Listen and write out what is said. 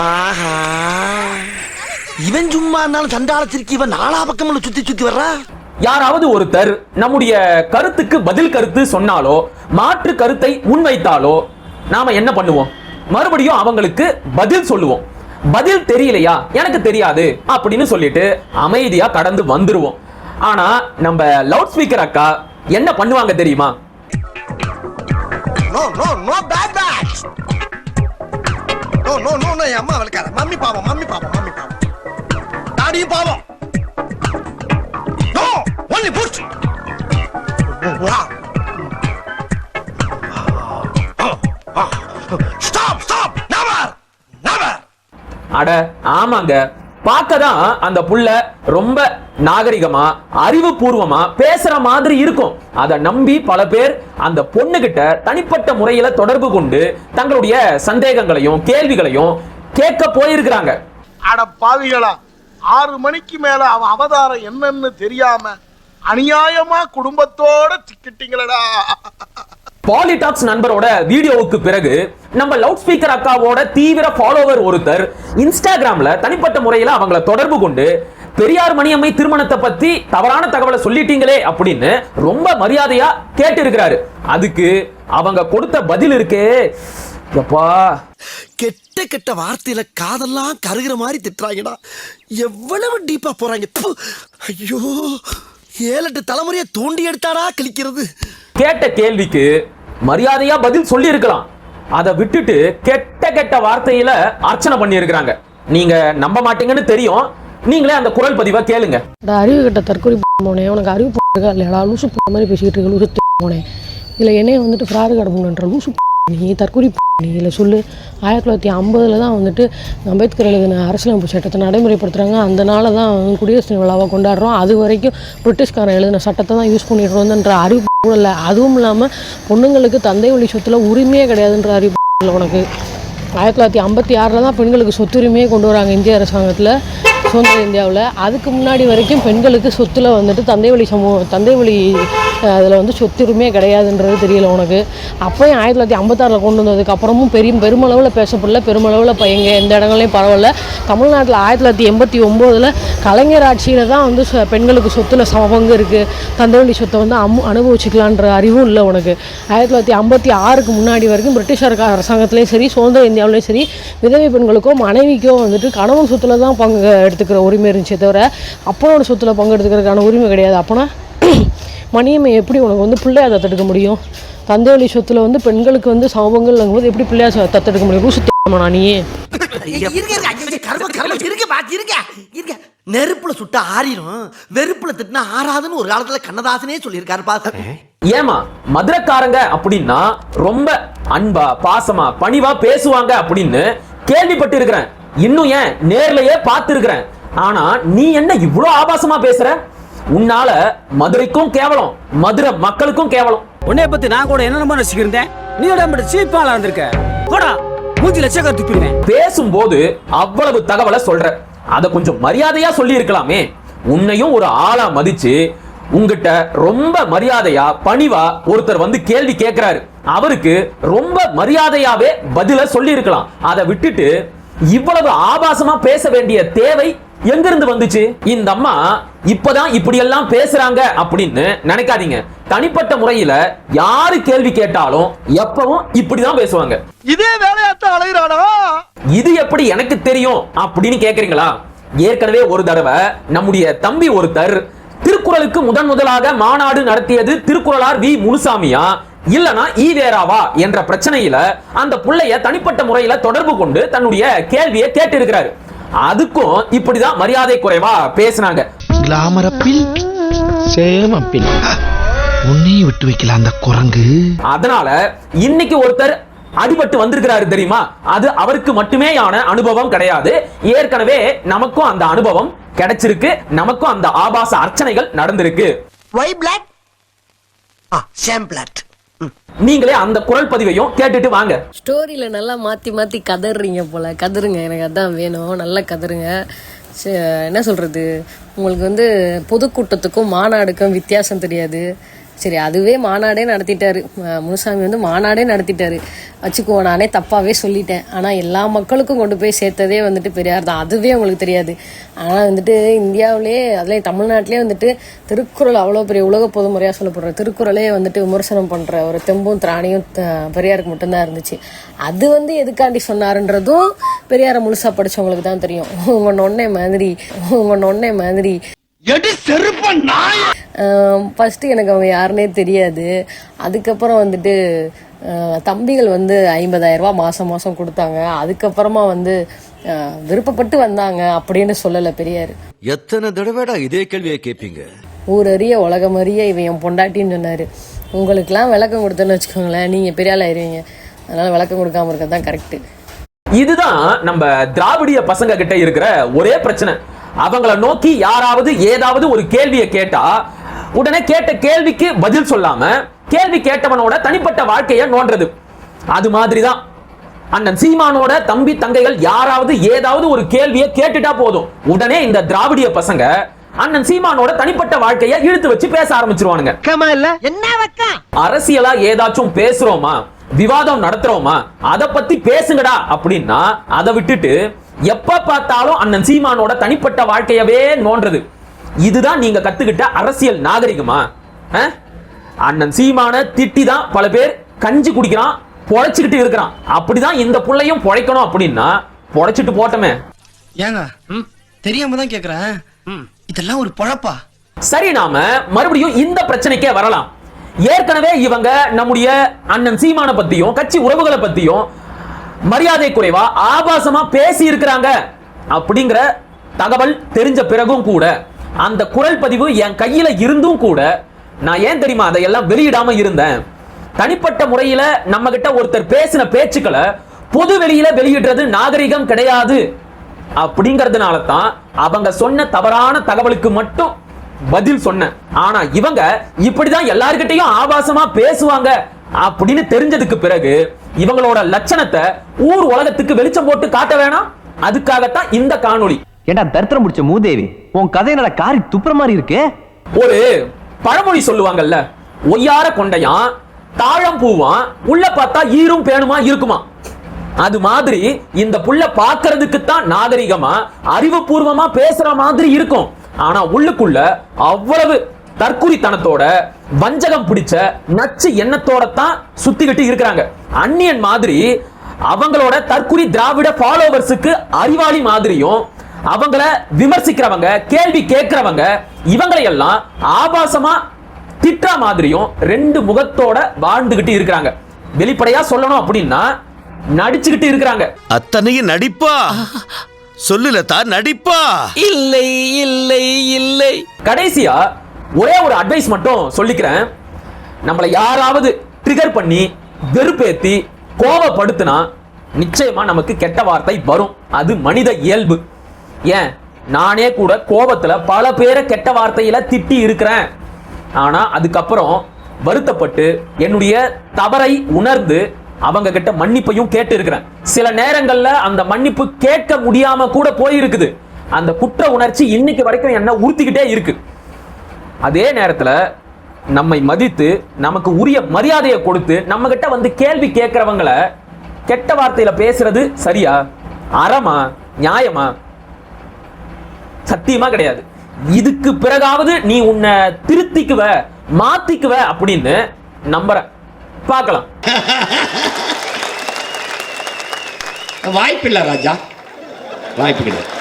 ஆஹா. இவன் சும்மா இருந்தாலும் சண்டாளத்திற்கு இவன் நாலா பக்கம் சுத்தி சுத்தி வர்றா? யாராவது ஒருத்தர் நம்முடைய கருத்துக்கு பதில் கருத்து சொன்னாலோ மாற்று கருத்தை முன்வைத்தாலோ நாம என்ன பண்ணுவோம்? மறுபடியும் அவங்களுக்கு பதில் சொல்லுவோம். பதில் தெரியலையா? எனக்கு தெரியாது அப்படின்னு சொல்லிட்டு அமைதியா கடந்து வந்துருவோம். ஆனா நம்ம லவுட் ஸ்பீக்கர் அக்கா என்ன பண்ணுவாங்க தெரியுமா? நோ நோ நோ நோ என் அம்மா வளர்க்காத மம்மி பாவம் மம்மி பாவம் மம்மி பாவம் டாடியும் பாவம் நோ ஒன்லி புஷ் வா ஸ்டாப் ஸ்டாப் நெவர் நெவர் அட ஆமாங்க. பார்க்க தான் அந்த புள்ள ரொம்ப நாகரிகமா அறிவுபூர்வமா பேசுற மாதிரி இருக்கும். அதை நம்பி பல பேர் அந்த பொண்ணுகிட்ட தனிப்பட்ட முறையில தொடர்பு கொண்டு தங்களுடைய சந்தேகங்களையும் கேள்விகளையும் கேட்க போயிருக்கிறாங்க. அட பாவிகளா ஆறு மணிக்கு மேல அவன் அவதாரம் என்னன்னு தெரியாம அநியாயமா குடும்பத்தோட சிக்கிட்டீங்களடா. பாலிடாக்ஸ் நண்பரோட வீடியோவுக்கு பிறகு நம்ம லவுட் ஸ்பீக்கர் அக்காவோட தீவிர ஃபாலோவர் ஒருத்தர் இன்ஸ்டாகிராம்ல தனிப்பட்ட முறையில அவங்கள தொடர்பு கொண்டு பெரியார் மணியம்மை திருமணத்தை பத்தி தவறான தகவலை சொல்லிட்டீங்களே அப்படின்னு ரொம்ப மரியாதையா கேட்டு இருக்கிறாரு அதுக்கு அவங்க கொடுத்த பதில் இருக்கே. எப்பா. கெட்ட கெட்ட வார்த்தையில காதெல்லாம் கருகிற மாதிரி திட்டுறாங்கடா. எவ்வளவு டீப்பா போறாங்க. ஐயோ. ஏழெட்டு தலைமுறையை தோண்டி எடுத்தாடா கிழிக்கிறது. கேட்ட கேள்விக்கு மரியாதையா பதில் சொல்லி இருக்கலாம் அதை விட்டுட்டு கெட்ட கெட்ட வார்த்தையில அர்ச்சனை பண்ணி இருக்கிறாங்க நீங்க நம்ப மாட்டீங்கன்னு தெரியும். நீங்களே அந்த குரல் பதிவை கேளுங்க. அறிவு கிட்ட தற்கொலை போனே உனக்கு அறிவு இருக்கா இல்லையா? லூசு போன மாதிரி பேசிக்கிட்டு இருக்க லூசு போனே இல்லை என்னைய வந்துட்டு ஃப்ராடு கடப்புன்ற லூசு நீ தற்கொலை நீ இல்லை சொல்லு. ஆயிரத்தி தொள்ளாயிரத்தி ஐம்பதில் தான் வந்துட்டு அம்பேத்கர் எழுதின அரசியலமைப்பு சட்டத்தை நடைமுறைப்படுத்துகிறாங்க அந்த நாளை தான் குடியரசு தின விழாவை கொண்டாடுறோம். அது வரைக்கும் பிரிட்டிஷ்காரன் எழுதின சட்டத்தை தான் யூஸ் பண்ணிட்டு இருந்தோன்ற அறிவு கூட இல்லை. அதுவும் இல்லாமல் பொண்ணுங்களுக்கு தந்தை வழி சொத்துல உரிமையே கிடையாதுன்ற அறிவு இல்லை உனக்கு. ஆயிரத்தி தொள்ளாயிரத்தி ஐம்பத்தி ஆறில் தான் பெண்களுக்கு சொத்துரிமையே கொண்டு வராங்க இந்திய அரசாங்கத்தில். சுதந்திர இந்தியாவில் அதுக்கு முன்னாடி வரைக்கும் பெண்களுக்கு சொத்துல வந்துட்டு தந்தை வழி சமூக தந்தை வழி அதில் வந்து சொத்துரிமையே கிடையாதுன்றது தெரியல உனக்கு. அப்போயும் ஆயிரத்தி தொள்ளாயிரத்தி ஐம்பத்தாறில் கொண்டு வந்ததுக்கு அப்புறமும் பெரிய பெருமளவில் பேசப்படல பெருமளவில் பையங்க எந்த இடங்களையும் பரவாயில்ல. தமிழ்நாட்டில் ஆயிரத்தி தொள்ளாயிரத்தி எண்பத்தி ஒம்போதில் கலைஞர் ஆட்சியில் தான் வந்து ச- பெண்களுக்கு சொத்துல சம பங்கு இருக்குது தந்தை வழி சொத்தை வந்து அம் அனுபவிச்சுக்கலான்ற அறிவும் இல்லை உனக்கு. ஆயிரத்தி தொள்ளாயிரத்தி ஐம்பத்தி ஆறுக்கு முன்னாடி வரைக்கும் பிரிட்டிஷ் அரச- சரி சுதந்திர இந்தியாவிலையும் சரி விதவை பெண்களுக்கோ மனைவிக்கோ வந்துட்டு கணவன் சொத்துல தான் பங்கு எடுத்து எடுத்துக்கிற உரிமை இருந்துச்சே தவிர அப்பனோட சொத்துல பங்கு எடுத்துக்கிறதுக்கான உரிமை கிடையாது. அப்போனா மணியம்மை எப்படி உனக்கு வந்து பிள்ளையா தத்தெடுக்க முடியும்? தந்தை வழி சொத்துல வந்து பெண்களுக்கு வந்து சமபங்குங்கும் போது எப்படி பிள்ளையா சொ- தத்தெடுக்க முடியும்? நீ இருக்க இருக்க நெருப்புல சுட்டா ஆறிடும் வெறுப்புல திட்டினா ஆறாதுன்னு ஒரு காலத்துல கண்ணதாசனே சொல்லியிருக்காரு பாத்து. ஏமா மதுரக்காரங்க அப்படின்னா ரொம்ப அன்பா பாசமா பணிவா பேசுவாங்க அப்படின்னு கேள்விப்பட்டு இருக்கிறேன் இன்னும் ஏன்? நேர்லயே பார்த்து இருக்கிறேன் ஆனா நீ என்ன இவ்ளோ ஆபாசமா பேசுற? உன்னால மதுரைக்கும் கேவலம் மதுரை மக்களுக்கும் கேவலம். உன்னைய பத்தி நான் கூட என்னென்னமோ ரசிக்கிறேன் நீ உடம்பு சீப்பாலா இருந்திருக்க. போடா மூஞ்சி லட்சக்கா துப்பிடுவேன் பேசும்போது அவ்வளவு தகவலை சொல்ற. அத கொஞ்சம் மரியாதையா சொல்லி இருக்கலாமே உன்னையும் ஒரு ஆளா மதிச்சு உங்கிட்ட ரொம்ப மரியாதையா பணிவா ஒருத்தர் வந்து கேள்வி கேட்கிறாரு அவருக்கு ரொம்ப மரியாதையாவே பதில சொல்லி இருக்கலாம் அதை விட்டுட்டு இவ்வளவு ஆபாசமா பேச வேண்டிய தேவை எங்கிருந்து வந்துச்சு? இந்த அம்மா இப்பதான் இப்படி எல்லாம் பேசுறாங்க அப்படின்னு நினைக்காதீங்க. தனிப்பட்ட முறையில யாரு கேள்வி கேட்டாலும் எப்பவும் இப்படிதான் பேசுவாங்க. இதே வேலையாத்தான் அலைகிறானா இது எப்படி எனக்கு தெரியும் அப்படின்னு கேக்குறீங்களா? ஏற்கனவே ஒரு தடவை நம்முடைய தம்பி ஒருத்தர் திருக்குறளுக்கு முதன் முதலாக மாநாடு நடத்தியது திருக்குறளார் வி. முனுசாமியா. இல்லனா ஈவேராவா என்ற பிரச்சனையில அந்த புள்ளைய தனிப்பட்ட முறையில தொடர்பு கொண்டு தன்னுடைய கேள்வியை கேட்டு இருக்கிறாரு அதுக்கும் இப்படிதான் மரியாதை குறைவா பேசினாங்க. கிளாமரப்பில் சேமப்பில் உன்னையும் விட்டு வைக்கல அந்த குரங்கு. அதனால இன்னைக்கு ஒருத்தர் அடிபட்டு வந்திருக்கிறாரு தெரியுமா? அது அவருக்கு மட்டுமேயான அனுபவம் கிடையாது. ஏற்கனவே நமக்கும் அந்த அனுபவம் கிடைச்சிருக்கு. நமக்கும் அந்த ஆபாச அர்ச்சனைகள் நடந்திருக்கு. Why flat ah same flat நீங்களே அந்த குரல் பதிவையும் கேட்டுட்டு வாங்க. ஸ்டோரியில் நல்லா மாற்றி மாற்றி கதறீங்க போல். கதறுங்க எனக்கு அதான் வேணும். நல்லா கதறுங்க ச- என்ன சொல்கிறது உங்களுக்கு வந்து பொதுக்கூட்டத்துக்கும் மாநாடுக்கும் வித்தியாசம் தெரியாது. சரி அதுவே மாநாடே நடத்திட்டாரு. முனுசாமி வந்து மாநாடே நடத்திட்டாரு. வச்சுக்கோ நானே தப்பாவே சொல்லிட்டேன். ஆனா எல்லா மக்களுக்கும் கொண்டு போய் சேர்த்ததே வந்துட்டு பெரியார் தான். அதுவே அவங்களுக்கு தெரியாது. ஆனா வந்துட்டு இந்தியாவிலே அதுலேயும் தமிழ்நாட்டிலே வந்துட்டு திருக்குறள் அவ்வளோ பெரிய உலக பொதுமுறையாக சொல்லப்படுற திருக்குறளே வந்துட்டு விமர்சனம் பண்ற ஒரு தெம்பும் திராணியும் பெரியாருக்கு மட்டும்தான் இருந்துச்சு. அது வந்து எதுக்காண்டி சொன்னாருன்றதும் பெரியாரை முழுசா படிச்சவங்களுக்கு தான் தெரியும். உங்க நொன்னே மாதிரி உங்க நொன்னே மாதிரி. செருப்ப நாய ஃபஸ்ட்டு எனக்கு அவங்க யாருன்னே தெரியாது. அதுக்கப்புறம் வந்துட்டு தம்பிகள் வந்து ஐம்பதாயிரம் ரூபாய் மாதம் மாதம் கொடுத்தாங்க. அதுக்கப்புறமா வந்து விருப்பப்பட்டு வந்தாங்க அப்படின்னு சொல்லலை பெரியார். எத்தனை தடவைடா இதே கேள்வியை கேட்பீங்க ஊரறிய உலகம் அறிய இவன் என் பொண்டாட்டின்னு சொன்னார். உங்களுக்கெல்லாம் விளக்கம் கொடுத்தேன்னு வச்சுக்கோங்களேன் நீங்கள் பெரிய ஆள் ஆயிருவீங்க. அதனால் விளக்கம் கொடுக்காம இருக்கிறது தான் கரெக்டு இதுதான் நம்ம திராவிடிய பசங்க கிட்ட இருக்கிற ஒரே பிரச்சனை. அவங்கள நோக்கி யாராவது ஏதாவது ஒரு கேள்வியை கேட்டா உடனே கேட்ட கேள்விக்கு பதில் சொல்லாம கேள்வி கேட்டவனோட தனிப்பட்ட வாழ்க்கைய நோன்றது. அது மாதிரிதான். அண்ணன் சீமானோட தம்பி தங்கைகள் யாராவது ஏதாவது ஒரு கேள்வியை கேட்டுட்டா போதும். உடனே இந்த திராவிடிய பசங்க அண்ணன் சீமானோட தனிப்பட்ட வாழ்க்கைய இழுத்து வச்சு பேச ஆரம்பிச்சிருவானுங்க. அரசியலா ஏதாச்சும் பேசுறோமா? விவாதம் நடத்துறோமா? அத பத்தி பேசுங்கடா அப்படின்னா அதை விட்டுட்டு எப்ப பார்த்தாலும் அண்ணன் சீமானோட தனிப்பட்ட வாழ்க்கையவே நோன்றது. இதுதான் நீங்க கத்துக்கிட்ட அரசியல் நாகரிகமா? அண்ணன் சீமான திட்டி தான் பல பேர் கஞ்சி குடிக்கிறான் பொழைச்சுக்கிட்டு இருக்கிறான். அப்படிதான் இந்த புள்ளையும் பொழைக்கணும் அப்படின்னா பொழைச்சிட்டு போட்டமே. ஏங்க தெரியாம தான் கேக்குறேன். இதெல்லாம் ஒரு பொழப்பா? சரி நாம மறுபடியும் இந்த பிரச்சனைக்கே வரலாம். ஏற்கனவே இவங்க நம்முடைய அண்ணன் சீமான பத்தியும் கட்சி உறவுகளை பத்தியும் மரியாதை குறைவா ஆபாசமா பேசி இருக்கிறாங்க அப்படிங்கிற தகவல் தெரிஞ்ச பிறகும் கூட அந்த குரல் பதிவு என் கையில இருந்தும் கூட நான் ஏன் தெரியுமா அதையெல்லாம் வெளியிடாம இருந்தேன்? தனிப்பட்ட முறையில நம்ம கிட்ட ஒருத்தர் பேசின பேச்சுக்களை பொது வெளியில வெளியிடுறது நாகரிகம் கிடையாது. அப்படிங்கிறதுனால தான் அவங்க சொன்ன தவறான தகவலுக்கு மட்டும் பதில் சொன்னேன். ஆனா இவங்க இப்படிதான் எல்லார்கிட்டையும் ஆபாசமா பேசுவாங்க அப்படின்னு தெரிஞ்சதுக்கு பிறகு இவங்களோட லட்சணத்தை ஊர் உலகத்துக்கு வெளிச்சம் போட்டு காட்ட வேணாம். அதுக்காகத்தான் இந்த காணொளி. ஏண்டா தரித்திரம் முடிச்ச மூதேவி? உன் கதை காரி துப்புற மாதிரி இருக்கு? ஒரு பழமொழி சொல்லுவாங்கல்ல ஒய்யார கொண்டையான் தாழம் பூவான் உள்ள பார்த்தா ஈரும் பேணுமா இருக்குமா? அது மாதிரி இந்த புள்ள பாக்குறதுக்கு தான் நாகரிகமா அறிவுபூர்வமா பேசுற மாதிரி இருக்கும். ஆனா உள்ளுக்குள்ள அவ்வளவு தற்குறித்தனத்தோட வஞ்சகம் பிடிச்ச நச்சு எண்ணத்தோட தான் சுத்திக்கிட்டு இருக்கிறாங்க. அந்நியன் மாதிரி அவங்களோட தற்குறி திராவிட ஃபாலோவர்ஸுக்கு அறிவாளி மாதிரியும் அவங்கள விமர்சிக்கிறவங்க கேள்வி கேட்கிறவங்க இவங்களை எல்லாம் ஆபாசமா திட்டா மாதிரியும் ரெண்டு முகத்தோட வாழ்ந்துகிட்டு இருக்கிறாங்க. வெளிப்படையா சொல்லணும் அப்படின்னா நடிச்சுக்கிட்டு இருக்கிறாங்க. அத்தனையும் நடிப்பா? சொல்லுலதா நடிப்பா? இல்லை இல்லை இல்லை. கடைசியா ஒரே ஒரு அட்வைஸ் மட்டும் சொல்லிக்கிறேன். நம்மளை யாராவது ட்ரிகர் பண்ணி வெறுப்பேத்தி கோபப்படுத்தினா நிச்சயமா நமக்கு கெட்ட வார்த்தை வரும். அது மனித இயல்பு. ஏன்? நானே கூட கோபத்துல பல பேரை கெட்ட வார்த்தையில திட்டி இருக்கிறேன். ஆனா அதுக்கப்புறம் வருத்தப்பட்டு என்னுடைய தவறை உணர்ந்து அவங்க கிட்ட மன்னிப்பையும் கேட்டு இருக்கிறேன் சில நேரங்கள்ல அந்த மன்னிப்பு கேட்க முடியாம கூட போயிருக்குது. அந்த குற்ற உணர்ச்சி இன்னைக்கு வரைக்கும் என்ன உறுத்திக்கிட்டே இருக்கு. அதே நேரத்துல நம்மை மதித்து நமக்கு உரிய மரியாதையை கொடுத்து நம்ம கிட்ட வந்து கேள்வி கேட்கிறவங்கள கெட்ட வார்த்தையில பேசுறது சரியா? அறமா? நியாயமா? சத்தியமா கிடையாது. இதுக்கு பிறகாவது நீ உன்னை திருத்திக்குவ மாத்திக்குவ அப்படின்னு நம்புற. பார்க்கலாம். வாய்ப்பில்லை ராஜா. வாய்ப்பு கிடையாது.